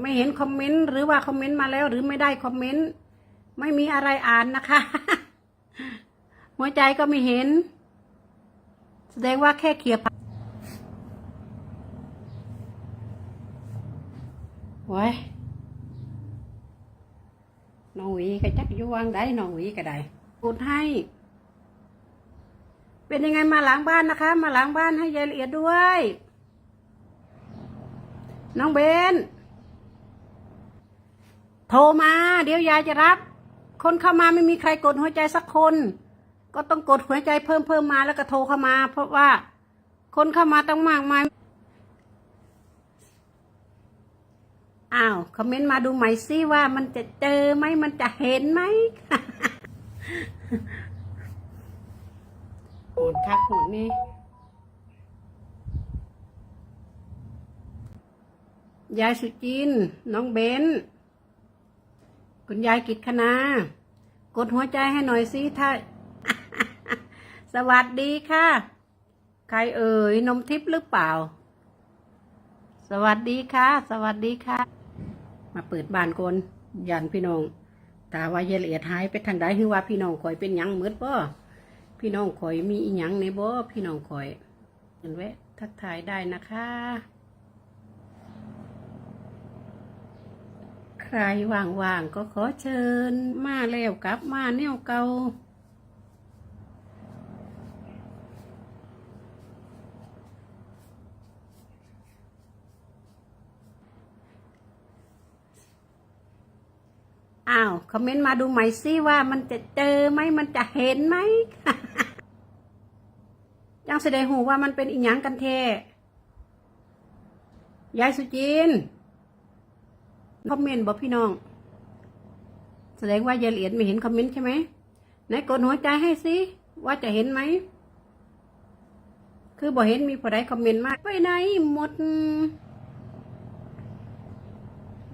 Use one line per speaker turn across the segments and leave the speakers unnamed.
ไม่เห็นคอมเมนต์หรือว่าคอมเมนต์มาแล้ว หรือไม่ได้คอมเมนต์ไม่มีอะไรอ่านนะคะ หัวใจก็ไม่เห็น แสดงว่าแค่เคลียร์ผ่านไว้ยน้องหวีก็จักยววางได้น้องหวีก็ได้พูดให้ เป็นยังไงมาหลังบ้านนะคะ มาหลังบ้านให้ยายละเอียดด้วย น้องเบน โทรมา เดี๋ยวยายจะรับ คนเข้ามาไม่มีใครกดหัวใจสักคน ก็ต้องกดหัวใจเพิ่มเพิ่มมาแล้วก็โทรเข้ามา เพราะว่า คนเข้ามาต้องมากมายอ้าวคอมเมนต์มาดูใหม่สิว่ามันจะเจอไหมมันจะเห็นไหมโหดคักโหดนี่ยายสุจิน น้องเบน คุณยายกิตคณากดหัวใจให้หน่อยสิถ้า สวัสดีค่ะ ใครเอ่ยนมทิพย์หรือเปล่า สวัสดีค่ะ สวัสดีค่ะ มาเปิดบ้านกนยันพี่น้องตาว่ายายละเอียดหายไปทางใดคือว่าพี่น้องคอยเป็นยังมืดบ่พี่น้องคอยมีอีหยังในบ่พี่น้องคอยเห็นแวะทักทายได้นะคะ ใค รว่างๆก็ขอเชิญมาแล้วกลับมาแนวเก่าอ้าว คอมเมนต์มาดูใหม่สิว่ามันจะเจอไหมมันจะเห็นไหมยังแสดงหูว่ามันเป็นอีหยังกันแท้ยายสุจิน คอมเมนต์บอกพี่น้อง แสดงว่ายายละเอียดไม่เห็นคอมเมนต์ใช่ไหมไหนกดหัวใจให้สิว่าจะเห็นไหมคือบอกเห็นมีผู้ใดคอมเมนต์มากไปไหนหมด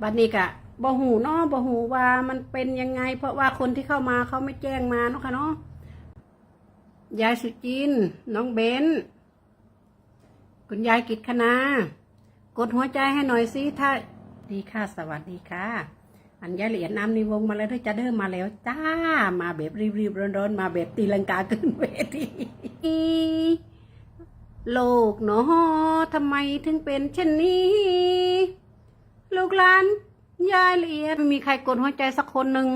บัดนี้กะบ่หูเนาะบ่หูว่ามันเป็นยังไง เพราะว่าคนที่เข้ามาเขาไม่แจ้งมาเนาะค่ะเนาะยายสุจิน น้องเบนคุณยายกิตคณากดหัวใจให้หน่อยสิถ้า ดีค่ะ สวัสดีค่ะ อันยายละเอียดน้ำในวงมาแล้วด้วยจะเดิมมาแล้วจ้า มาแบบรีบๆร้อนๆมาแบบตีลังกาขึ้นเวทีโลกเนาะทำไมถึงเป็นเช่นนี้ ลูกหลานยายละเอียดไม่มีใครกดหัวใจสักคนหนึ่ง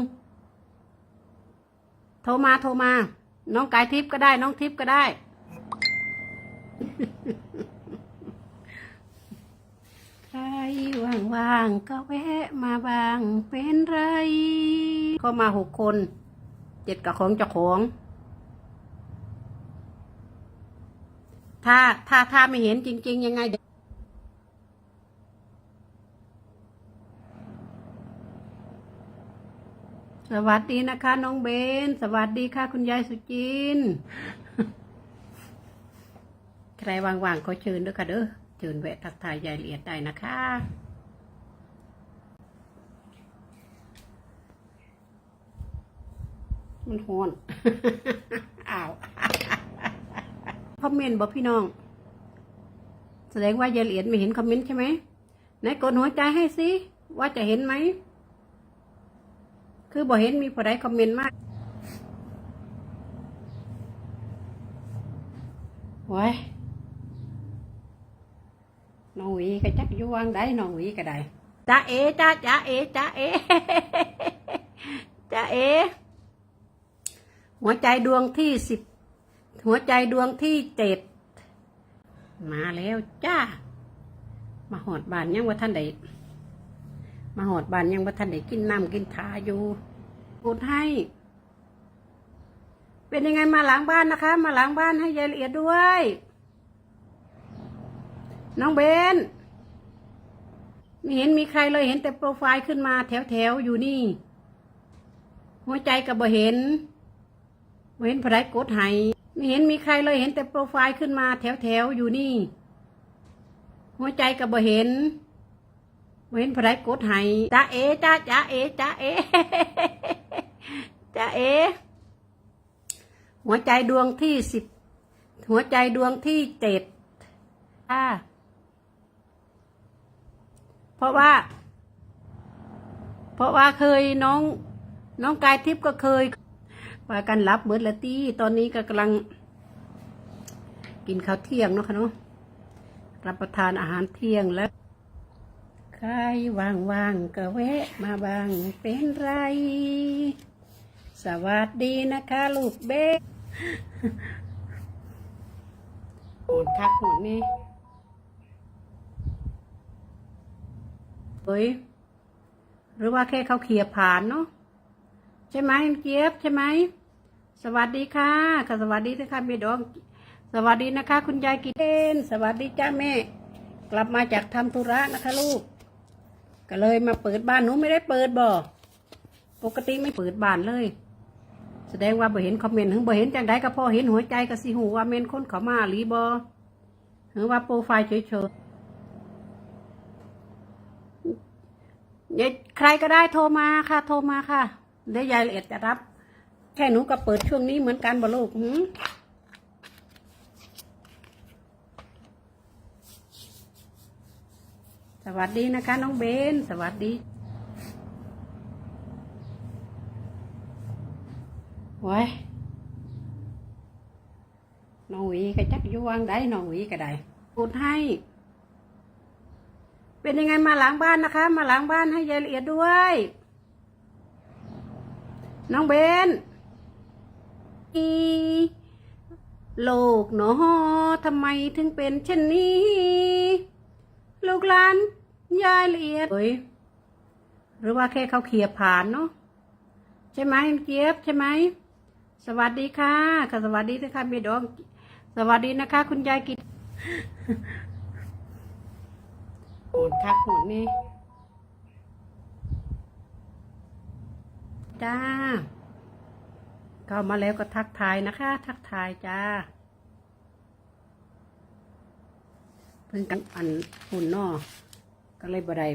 โทรมาโทรมา น้องกายทิพย์ก็ได้ น้องทิพย์ก็ได้ ใครว่างๆก็แวะมาบางเป็นไร ก็มาหกคนเจ็ดกับของเจ้าของ ถ้าถ้าถ้าไม่เห็นจริง ๆ ยังไงสวัสดีนะคะ น้องเบน สวัสดีค่ะ คุณยายสุจิน ใครว่างๆก็เชิญด้วยค่ะเด้อ เชิญแวะทักทายยายละเอียดได้นะคะมันฮอนอ้าวคอมเมนต์บอกพี่น้อง แสดงว่ายายละเอียดไม่เห็นคอมเมนต์ใช่ไหมไหนกดหัวใจให้สิ ว่าจะเห็นไหม คือบอกเห็นมีผู้ใดคอมเมนต์มากไว้ น้องหวีก็จักอยววางได้น้องหวีก็ได้จ้าเอจ้าจ้าเอจ้าเอจ้าเอ หัวใจดวงที่สิบหัวใจดวงที่เจ็ดมาแล้วจ้า มาหอดบานยังว่าท่านใดมาหอดบานยังว่าท่านใดกินน้ำกินทาอยู่พูดให้ เป็นยังไงมาหลังบ้านนะคะ มาหลังบ้านให้ยายละเอียดด้วย น้องเบนไม่เห็นมีใครเลยเห็นแต่โปรไฟล์ขึ้นมาแถวแถวๆอยู่นี่ หัวใจกับบ่เห็นบ่เห็นผู้ใดกดให้ไม่เห็นมีใครเลยเห็นแต่โปรไฟล์ขึ้นมาแถวแถวๆอยู่นี่ หัวใจกับบ่เห็นบ่เห็นผู้ใดกดให้จ้าเอจ้าจ้าเอจ้าเอจ้าเอ หัวใจดวงที่สิบหัวใจดวงที่เจ็ดค่ะเพ ราะว่า เพราะว่าเคยน้อง น้องกายทิพย์ก็เคยพากันรับเบิดละตี้ตอนนี้ก็กำลัง กินข้าวเที่ยงเนาะค่ะเนาะรับประทานอาหารเที่ยงแล้วใครว่างๆก็แวะมาบางเป็นไร สวัสดีนะคะ ลูกเบ๊กโหดคักโหดนี่เฮ้ ยหรือว่าแค่เขาเขี่ยผ่านเนาะใช่ไหมเจี๊ยบใช่ไหมสวัสดีค่ะค่ะสวัสดีนะคะพี่ดอง สวัสดีนะคะ คุณยายกิเทนสวัสดีจ้าแม่ กลับมาจากทำธุระนะคะลูก ก็เลยมาเปิดบ้านหนูไม่ได้เปิดบ่ปกติไม่เปิดบ้านเลย แสดงว่าบ่เห็นคอมเมนต์ถึงบ่เห็นจังใดก็พอเห็นหัวใจก็สิหูว่าเมนคนเขามาหรือบ่หรือว่าโปรไฟล์เฉยๆ เดี๋ยวใครก็ได้โทรมาค่ะ โทรมาค่ะ เดี๋ยวยายละเอียดจะรับ แค่หนูก็เปิดช่วงนี้เหมือนกันบ่ลูกหืมสวัสดีนะคะน้องเบน สวัสดีไว้ยน้องวีก็จักยวงได้น้องวีก็ได้พูดให้ เป็นยังไงมาหลังบ้านนะคะ มาหลังบ้านให้ยายละเอียดด้วย น้องเบนอีโลกหนอทำไมถึงเป็นเช่นนี้ ลูกหลานยายละเอียดเฮ้ยหรือว่าแค่เขาเขี่ยผ่านเนาะใช่ไหมเจี๊ยบใช่ไหมสวัสดีค่ะค่ะสวัสดีนะคะพี่ดอง สวัสดีนะคะ คุณยายกิจ โหดคักโหดนี่จ้า เข้ามาแล้วก็ทักทายนะคะ ทักทายจ้า เพิ่งกันอันหุ่นนอก็เลยบ่ได้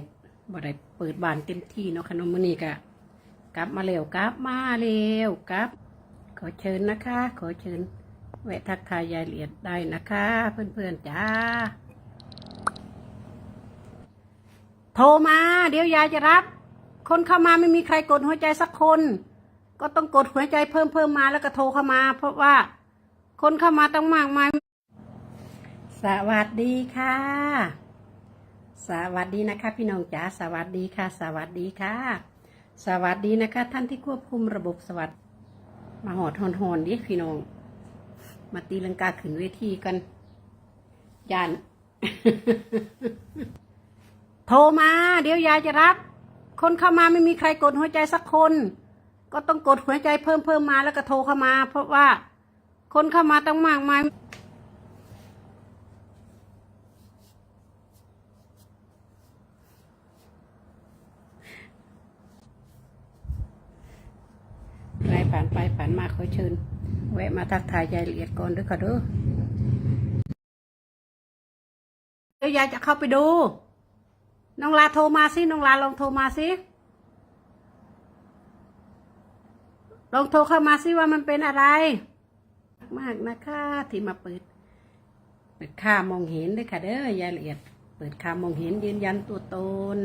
บ่ได้เปิดบานเต็มที่เนาะขนมมือนี้ก็กลับมาเร็วกลับมาเร็วกลับ ขอเชิญนะคะ ขอเชิญแวะทักทายยายละเอียดได้นะคะ เพื่อนๆจ้า โทรมา เดี๋ยวยายจะรับ คนเข้ามาไม่มีใครกดหัวใจสักคน ก็ต้องกดหัวใจเพิ่มเพิ่มมาแล้วก็โทรเข้ามา เพราะว่า คนเข้ามาต้องมากมายสวัสดีค่ะ สวัสดีนะคะ พี่น้องจ๋าสวัสดีค่ะ สวัสดีค่ะ สวัสดีนะคะ ท่านที่ควบคุมระบบสวัสดมาหอดหอนหอนดิพี่น้อง มาตีลังกาขึ้นเวทีกันยาน โทรมา เดี๋ยวยายจะรับ คนเข้ามาไม่มีใครกดหัวใจสักคน ก็ต้องกดหัวใจเพิ่มเพิ่มมาแล้วก็โทรเข้ามา เพราะว่า คนเข้ามาต้องมากมายใครผ่านไปผ่านมาขอเชิญแวะมาทักทายยายละเอียดก่อนด้วยค่ะเด้อเดี๋ยวยายจะเข้าไปดู น้องลาโทรมาสิน้องลาลองโทรมาสิลองโทรเข้ามาสิว่ามันเป็นอะไร มากนะคะที่มาเปิด เปิดค่ามองเห็นด้วยค่ะ เด้อยายละเอียด เปิดค่ามองเห็นยืนยันตัวตน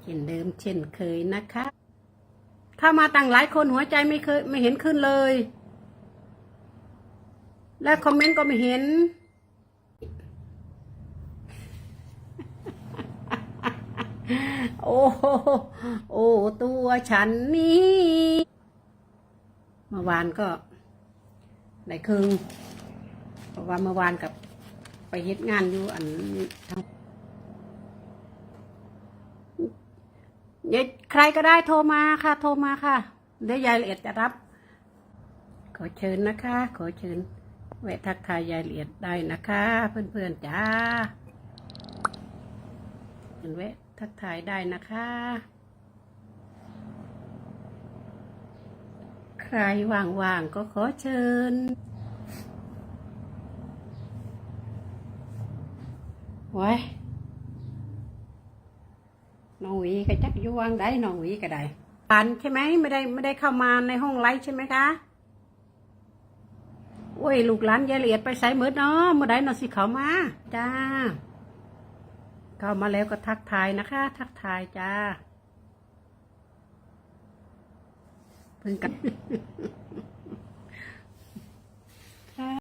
เช่นเดิมเช่นเคยนะคะ ถ้ามาตั้งหลายคนหัวใจไม่เคยไม่เห็นขึ้นเลย และคอมเมนต์ก็ไม่เห็น โอ้โหโอ้ตัวฉันนี่เมื่อวานก็ได้ครึ่งเพราะว่าเมื่อวานกับไปเฮ็ดงานอยู่อันทางเดี๋ยใครก็ได้โทรมาค่ะ โทรมาค่ะ เดี๋ยวยายละเอียดจะรับ ขอเชิญนะคะ ขอเชิญแวะทักทายยายละเอียดได้นะคะ เพื่อนๆจ้าเชิญแวะ ทักทายได้นะคะ ใครว่างๆก็ขอเชิญ ไว้น้องหวีก็จักอยู่วางได้น้องหวีก็ได้ผ่านใช่ไหมไม่ได้ไม่ได้เข้ามาในห้องไลฟ์ใช่ไหมคะโอ้ยลูกหลานยายละเอียดไปใส่เมือเนาะเมื่อใดเนอสิเขามา จ้า เข้ามาแล้วก็ทักทายนะคะ ทักทายจ้าเพิ่งกัน